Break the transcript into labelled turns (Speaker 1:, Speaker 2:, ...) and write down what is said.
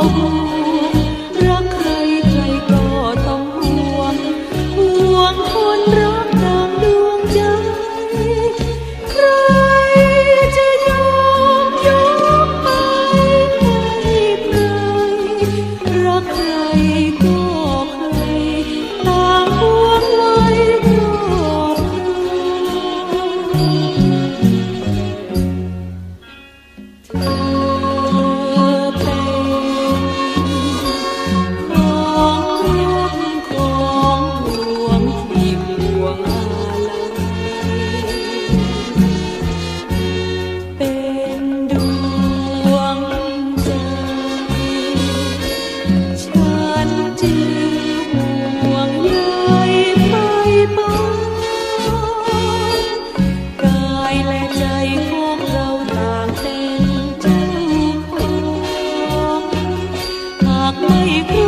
Speaker 1: Oh. ากไม่ครู